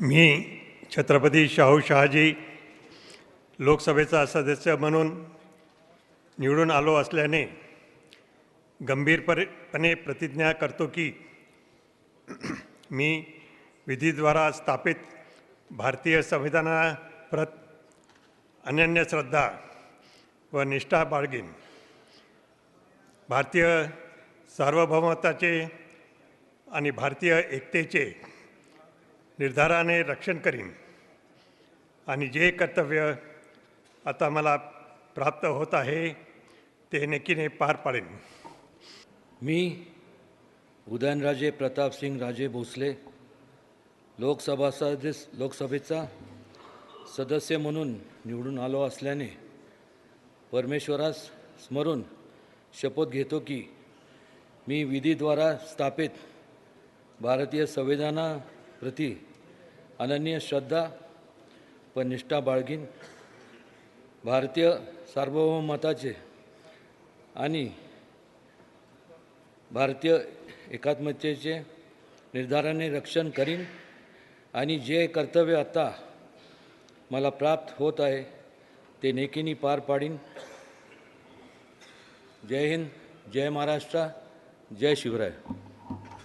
मी छत्रपती शाहू शहाजी लोकसभेचा सदस्य म्हणून निवडून आलो असल्याने गंभीरपणे प्रतिज्ञा करतो की मी विधीद्वारा स्थापित भारतीय संविधानाप्रत अनन्य श्रद्धा व निष्ठा बाळगीन. भारतीय सार्वभौमत्वाचे आणि भारतीय एकतेचे निर्धाराने रक्षण करीन. आणि जे कर्तव्य आता मला प्राप्त होत आहे ते नेकीने पार पाडेन. मी उदयनराजे प्रतापसिंग राजे भोसले लोकसभा सदस्य लोकसभेचा सदस्य म्हणून निवडून आलो असल्याने परमेश्वरास स्मरून शपथ घेतो की मी विधीद्वारा स्थापित भारतीय संविधाना प्रति अनन्य श्रद्धा व निष्ठा बाळगीन भारतीय सार्वभौमताचे आणि भारतीय एकात्मतेचे निर्धाराने रक्षण करीन आणि जे कर्तव्य आता मला प्राप्त होत आहे ते नेकीनी पार पाडीन. जय हिंद जय महाराष्ट्र जय शिवराय.